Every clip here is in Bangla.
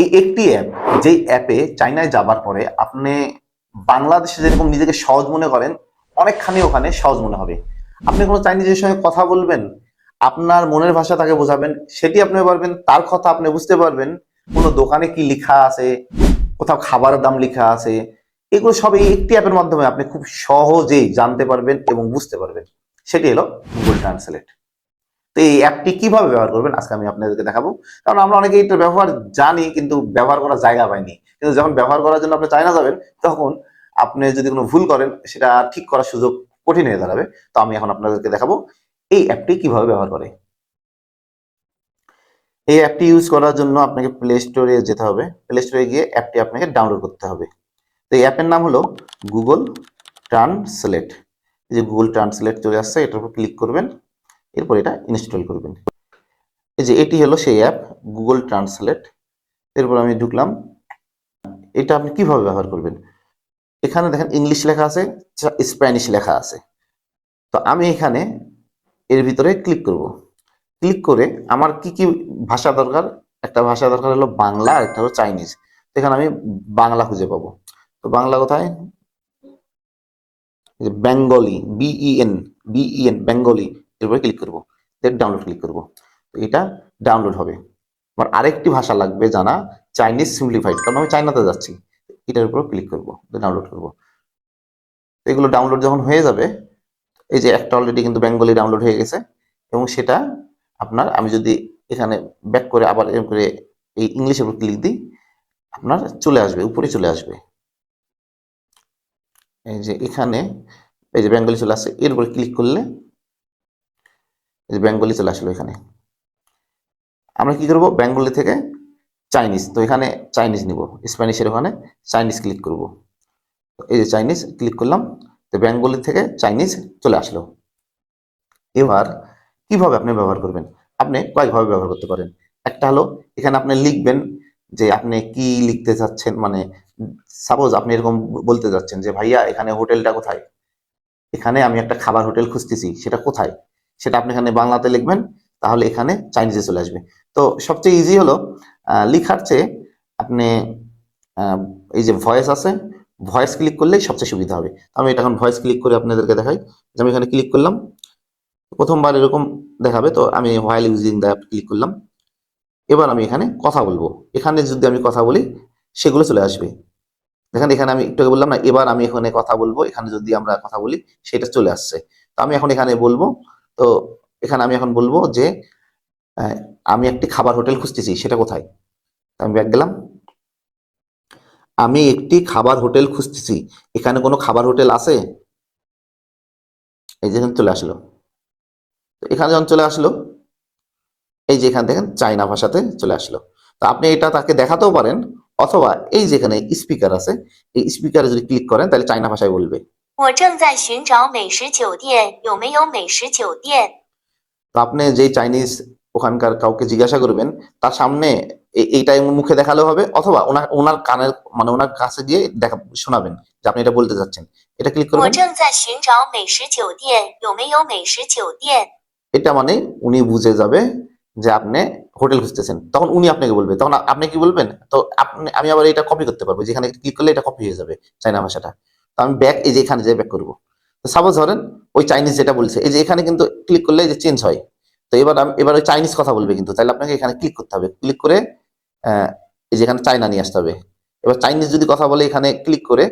এই একটি অ্যাপ যেই অ্যাপে চাইনায় যাবার পরে আপনি বাংলাদেশে যেরকম নিজেকে সহজ মনে করেন, অনেকখানি ওখানে সহজ মনে হবে। আপনি কোনো চাইনিজের সঙ্গে কথা বলবেন, আপনার মনের ভাষা তাকে বোঝাবেন, সেটি আপনি পারবেন, তার কথা আপনি বুঝতে পারবেন, কোনো দোকানে কি লেখা আছে, কোথাও খাবারের দাম লেখা আছে, এগুলো সব এই একটি অ্যাপের মাধ্যমে আপনি খুব সহজেই জানতে পারবেন এবং বুঝতে পারবেন। সেটি হলো গুগল ট্রান্সলেট তো এই অ্যাপটি কীভাবে ব্যবহার করবেন? আজকে আমি আপনাদেরকে দেখাবো। কারণ আমরা অনেকে এটার ব্যবহার জানি, কিন্তু ব্যবহার করার জায়গা পাইনি। কিন্তু যখন ব্যবহার করার জন্য আপনি চায়না যাবেন, তখন আপনি যদি কোনো ভুল করেন, সেটা ঠিক করার সুযোগ কঠিন হয়ে দাঁড়াবে। তো আমি এখন আপনাদেরকে দেখাবো এই অ্যাপটি কীভাবে ব্যবহার করে। এই অ্যাপটি ইউজ করার জন্য আপনাকে প্লে স্টোরে যেতে হবে। প্লে স্টোরে গিয়ে অ্যাপটি আপনাকে ডাউনলোড করতে হবে। তো এই অ্যাপের নাম হলো গুগল ট্রান্সলেট যে গুগল ট্রান্সলেট চলে আসছে, এটার উপর ক্লিক করবেন। এরপর এটা ইনস্টল করবেন। এই যে এটি হলো সেই অ্যাপ গুগল ট্রান্সলেট এরপর আমি ঢুকলাম। এটা আপনি কীভাবে ব্যবহার করবেন? এখানে দেখেন ইংলিশ লেখা আছে স্প্যানিশ লেখা আছে। তো আমি এখানে এর ভিতরে ক্লিক করব। ক্লিক করে আমার কি কি ভাষা দরকার? একটা ভাষা দরকার হলো বাংলা, আর একটা হলো চাইনিজ এখানে আমি বাংলা খুঁজে পাবো। তো বাংলা কোথায়? Bengali B E N B E N Bengali এরপরে ক্লিক করব দেন ডাউনলোড ক্লিক করব। তো এটা ডাউনলোড হবে। আমার আরেকটি ভাষা লাগবে জানা চাইনিজ সিম্পলিফাইড কারণ আমি চাইনাতে যাচ্ছি। এটার উপর ক্লিক করব ডাউনলোড করব। এগুলো ডাউনলোড যখন হয়ে যাবে, এই যে একটা অলরেডি কিন্তু বেঙ্গলি ডাউনলোড হয়ে গেছে, এবং সেটা আপনার আমি যদি এখানে ব্যাক করে আবার এরকম করে এই ইংলিশের উপর ক্লিক দিই, আপনার চলে আসবে, উপরে চলে আসবে। এই যে এখানে এই যে বেঙ্গলি চলে আসছে, এর উপরে ক্লিক করলে এই যে বেঙ্গলি চলে আসলো এখানে। আমরা কি করব? বেঙ্গলি থেকে চাইনিজ তো এখানে চাইনিজ নিব। স্প্যানিশের ওখানে চাইনিজ ক্লিক করব। এই যে চাইনিজ ক্লিক করলাম। তো বেঙ্গলি থেকে চাইনিজ চলে আসলো। এবার কীভাবে আপনি ব্যবহার করবেন? আপনি কয়েকভাবে ব্যবহার করতে পারেন। একটা হলো, এখানে আপনি লিখবেন যে আপনি কি লিখতে চাচ্ছেন? মানে সাপোজ আপনি এরকম বলতে যাচ্ছেন যে, ভাইয়া, এখানে হোটেলটা কোথায়? এখানে আমি একটা খাবার হোটেল খুঁজতেছি, সেটা কোথায়? সেটা আপনি এখানে বাংলাতে লিখবেন, তাহলে এখানে চাইনিজে চলে আসবে। তো সবচেয়ে ইজি হলো লিখার চেয়ে আপনি এই যে ভয়েস আছে ভয়েস ক্লিক করলেই সবচেয়ে সুবিধা হবে। আমি এটা এখন ভয়েস ক্লিক করে আপনাদেরকে দেখাই। যে আমি এখানে ক্লিক করলাম, প্রথমবার এরকম দেখাবে, তো আমি হোয়াইল ইউজিং দ্য ক্লিক করলাম। এবার আমি এখানে কথা বলব। এখানে যদি আমি কথা বলি, সেগুলো চলে আসবে। দেখেন, এখানে আমি একটু বললাম না, এবার আমি এখানে কথা বলব। এখানে যদি আমরা কথা বলি, সেটা চলে আসছে। তো আমি এখন এখানে বলব তো এখানে আমি এখন বলব যে আমি একটি খাবার হোটেল খুঁজতেছি, সেটা কোথায়? আমি ব্যাক গেলাম। আমি একটি খাবার হোটেল খুঁজতেছি। এখানে কোনো খাবার হোটেল আছে? এই যে এখানে চলে আসলো। এখানে যখন চলে আসলো, এই যে এখান দেখেন চাইনা ভাষাতে চলে আসলো। তো আপনি এটা তাকে দেখাতেও পারেন, অথবা এই যেখানে স্পিকার আছে, এই স্পিকারে যদি ক্লিক করেন, তাহলে চাইনা ভাষায় বলবে। 我正在寻找美食酒店，有没有美食酒店？ তো আপনি যেই চাইনিজ ওখানকার কাউকে জিজ্ঞাসা করবেন তার সামনে এ- এইটাই মুখে দেখালেও হবে অথবা ওনার ওনার কানের মানে ওনার কাছে গিয়ে দেখা শোনাবেন যে আপনি এটা বলতে চাচ্ছেন এটা ক্লিক 我 করবেন 正在寻找美食酒店，有没有美食酒店？ এটা মানে উনি বুঝে যাবে যে আপনি হোটেল খুঁজতেছেন তখন উনি আপনাকে বলবে তখন আ- আপনি কি বলবেন তো আপনি আমি আবার এটা কপি করতে পারবো যেখানে ক্লিক করলে এটা কপি হয়ে যাবে চাইনা ভাষাটা তো আমি ব্যাক এই যে এখানে যে ব্যাক করব। তো সাপোজ ধরেন, ওই চাইনিজ যেটা বলছে, এই যে এখানে কিন্তু ক্লিক করলে যে চেঞ্জ হয়। তো এবার আমি, এবার ওই চাইনিজ কথা বলবে কিন্তু। তাহলে আপনাকে এখানে ক্লিক করতে হবে। ক্লিক করে এই যে এখানে চাইনা নিয়ে আসতে হবে। এবার চাইনিজ যদি কথা বলে এখানে ক্লিক করে,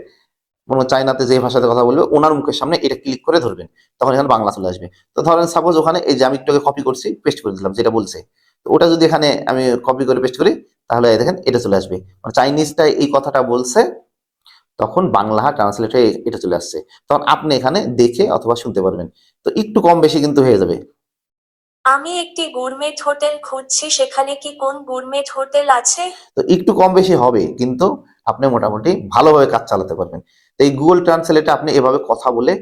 কোনো চাইনাতে যে ভাষাতে কথা বলবে, ওনার মুখের সামনে এটা ক্লিক করে ধরবেন। তখন এখানে বাংলা চলে আসবে। তো ধরেন সাপোজ ওখানে এই যে আমি একটু কপি করছি পেস্ট করে দিলাম, যেটা বলছে। তো ওটা যদি এখানে আমি কপি করে পেস্ট করি, তাহলে দেখেন এটা চলে আসবে। মানে চাইনিজটা এই কথাটা বলছে তখন বাংলা ট্রান্সলেট হয়ে এটা চলে আসছে। তখন আপনি এখানে দেখে অথবা শুনতে পারবেন। তো একটু কম বেশি কিন্তু হয়ে যাবে। আমি একটি গুরমেট হোটেল খুঁজছি সেখানে কি কোন গুরমেট হোটেল আছে? তো একটু কম বেশি হবে কিন্তু আপনি মোটামুটি ভালোভাবে কাজ চালাতে পারবেন। তো এই গুগল ট্রান্সলেটে আপনি এভাবে কথা বলে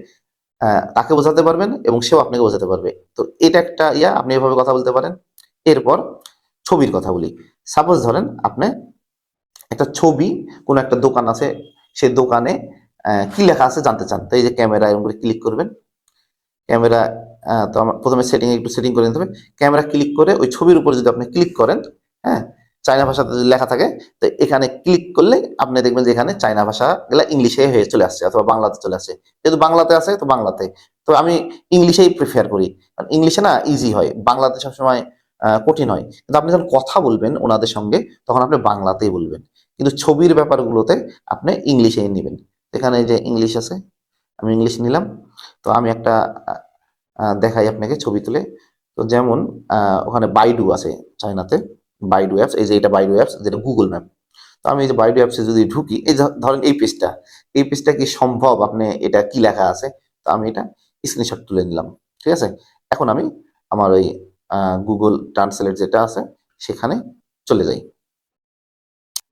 তাকে বোঝাতে পারবেন এবং সেও আপনাকে বোঝাতে পারবে। তো এটা একটা ইয়া আপনি এভাবে কথা বলতে পারেন। এরপর ছবির কথা বলি। সাপোজ ধরেন আপনি একটা ছবি কোন একটা দোকান আছে সেই দোকানে কি লেখা আছে জানতে চান? তো এই যে ক্যামেরা, এরকম করে ক্লিক করবেন। ক্যামেরা তো আমার প্রথমে সেটিং একটু সেটিং করে নিতে হবে। ক্যামেরা ক্লিক করে ওই ছবির উপর যদি আপনি ক্লিক করেন হ্যাঁ চায়না ভাষাতে যদি লেখা থাকে, তো এখানে ক্লিক করলে আপনি দেখবেন যে এখানে চায়না ভাষা গুলা ইংলিশে হয়ে চলে আসছে অথবা বাংলাতে চলে আসছে। যেহেতু বাংলাতে আছে, তো বাংলাতে। তো আমি ইংলিশেই প্রিফার করি। কারণ ইংলিশে না ইজি হয়। বাংলাতে সবসময় কঠিন হয়। কিন্তু আপনি যখন কথা বলবেন ওনাদের সঙ্গে, তখন আপনি বাংলাতেই বলবেন। কিন্তু ছবির ব্যাপারগুলোতে আপনি ইংলিশেই নেবেন। এখানে যে ইংলিশ আছে, আমি ইংলিশ নিলাম। তো আমি একটা দেখাই আপনাকে ছবি তুলে। তো যেমন ওখানে বাইডু আছে চায়নাতে। বাইডু অ্যাপস এই যে এটা বাইডু অ্যাপস যেটা গুগল ম্যাপ তো আমি এই যে বাইডু অ্যাপসে যদি ঢুকি, এই ধরেন এই পেজটা এই পেজটা কি সম্ভব আপনি, এটা কি লেখা আছে? তো আমি এটা স্ক্রিনশট তুলে নিলাম, ঠিক আছে? এখন আমি আমার ওই গুগল ট্রান্সলেট যেটা আছে, সেখানে চলে যাই।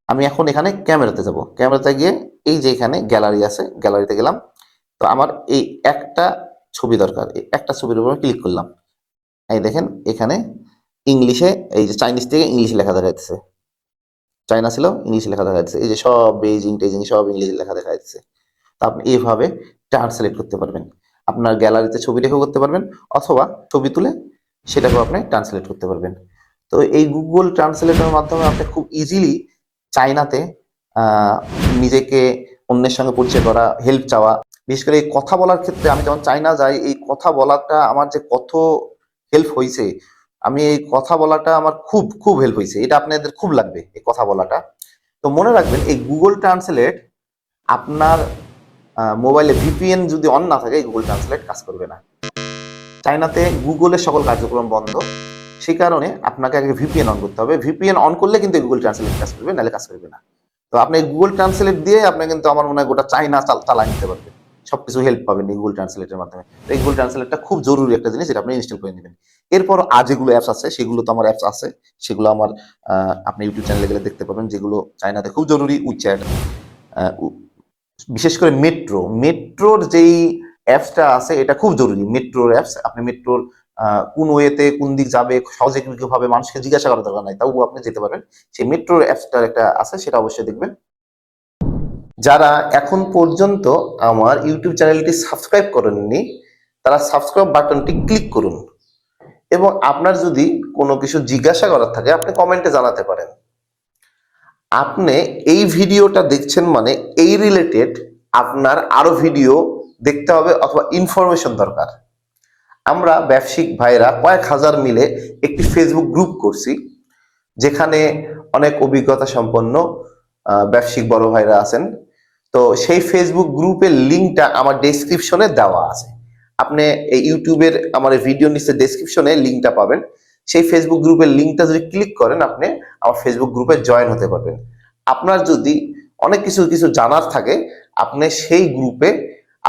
আমি এখন এখানে ক্যামেরাতে যাব। ক্যামেরাতে গিয়ে এই যে এখানে গ্যালারি আছে, গ্যালারিতে গেলাম। তো আমার এই একটা ছবি দরকার। এই একটা ছবির উপর ক্লিক করলাম। এই দেখেন, এখানে ইংলিশে, এই যে চাইনিজ থেকে ইংলিশ লেখা দেখা যাচ্ছে। চাইনা ছিল, ইংলিশে লেখা দেখা যাচ্ছে। এই যে সব বেজিং টেজিং সব ইংলিশে লেখা দেখা যাচ্ছে। তা আপনি এইভাবে ট্রান্সলেট করতে পারবেন। আপনার গ্যালারিতে ছবি রেখেও করতে পারবেন, অথবা ছবি তুলে সেটাকেও আপনি ট্রান্সলেট করতে পারবেন। তো এই গুগল ট্রান্সলেটের মাধ্যমে আপনি খুব ইজিলি চাইনাতে আহ, নিজেকে অন্যের সঙ্গে পরিচয় করা হেল্প চাওয়া। বিশেষ করে এই কথা বলার ক্ষেত্রে আমি যখন চাইনা যাই এই কথা বলাটা আমার যে কত হেল্প হয়েছে আমি এই কথা বলাটা আমার খুব খুব হেল্প হয়েছে এটা আপনাদের খুব লাগবে এই কথা বলাটা। তো মনে রাখবেন এই গুগল ট্রান্সলেট আপনার মোবাইলে ভিপিএন যদি অন না থাকে গুগল ট্রান্সলেট কাজ করবে না। চাইনাতে গুগলের সকল কার্যক্রম বন্ধ। সেই কারণে আপনাকে আগে ভিপিএন অন করতে হবে। ভিপিএন অন করলে কিন্তু গুগল ট্রান্সলেট কাজ করবে, নাহলে কাজ করবে না। তো আপনি গুগল ট্রান্সলেট দিয়ে আপনি কিন্তু আমার মনে হয় গোটা চাইনা চাল- নিতে পারবেন। সবকিছু হেল্প পাবেন এই গুগল ট্রান্সলেটের মাধ্যমে। এই গুগল ট্রান্সলেটটা খুব জরুরি একটা জিনিস যেটা আপনি ইনস্টল করে নেবেন। এরপর আর যেগুলো অ্যাপস আছে, সেগুলো তো আমার অ্যাপস আছে। সেগুলো আমার আপনি ইউটিউব চ্যানেলে গেলে দেখতে পাবেন, যেগুলো চাইনাতে খুব জরুরি উচ্চাট বিশেষ করে মেট্রো মেট্রোর যেই অ্যাপসটা আছে, এটা খুব জরুরি। মেট্রোর অ্যাপস আপনি মেট্রোর কোন ওয়েতে কোন দিক যাবে, সহজে ভাবে মানুষকে জিজ্ঞাসা করার দরকার নাই, তাও আপনি যেতে পারবেন সেই মেট্রোর অ্যাপসটার একটা আছে, সেটা অবশ্যই দেখবেন। যারা এখন পর্যন্ত আমার ইউটিউব চ্যানেলটি সাবস্ক্রাইব করেননি, তারা সাবস্ক্রাইব বাটনটি ক্লিক করুন। এবং আপনার যদি কোনো কিছু জিজ্ঞাসা করার থাকে, আপনি কমেন্টে জানাতে পারেন। আপনি এই ভিডিওটা দেখছেন মানে এই রিলেটেড আপনার আরও ভিডিও দেখতে হবে অথবা ইনফরমেশন দরকার। আমরা ব্যবসায়িক ভাইরা কয়েক হাজার মিলে একটি ফেসবুক গ্রুপ করছি, যেখানে অনেক অভিজ্ঞতা সম্পন্ন ব্যবসায়িক বড় ভাইরা আছেন। তো সেই ফেসবুক গ্রুপের লিঙ্কটা আমার ডেসক্রিপশনে দেওয়া আছে। আপনি এই ইউটিউবের আমার ভিডিও নিচে ডেসক্রিপশনে লিঙ্কটা পাবেন। সেই ফেসবুক গ্রুপের লিঙ্কটা যদি ক্লিক করেন, আপনি আমার ফেসবুক গ্রুপে জয়েন হতে পারবেন। আপনার যদি অনেক কিছু কিছু জানার থাকে, আপনি সেই গ্রুপে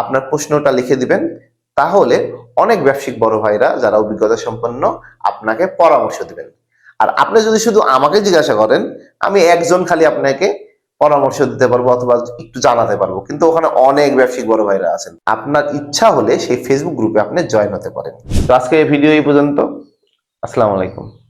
আপনার প্রশ্নটা লিখে দিবেন। তাহলে অনেক ব্যবসায়িক বড় ভাইরা যারা অভিজ্ঞতা সম্পন্ন আপনাকে পরামর্শ দেবেন। আর আপনি যদি শুধু আমাকে জিজ্ঞাসা করেন, আমি একজন খালি আপনাকে পরামর্শ দিতে পারব অথবা একটু জানাতে পারব। কিন্তু ওখানে অনেক ব্যবসায়িক বড় ভাইরা আছেন। আপনার ইচ্ছা হলে সেই ফেসবুক গ্রুপে আপনি জয়েন হতে পারেন। তো আজকে এই ভিডিও এই পর্যন্ত। আসসালামু আলাইকুম।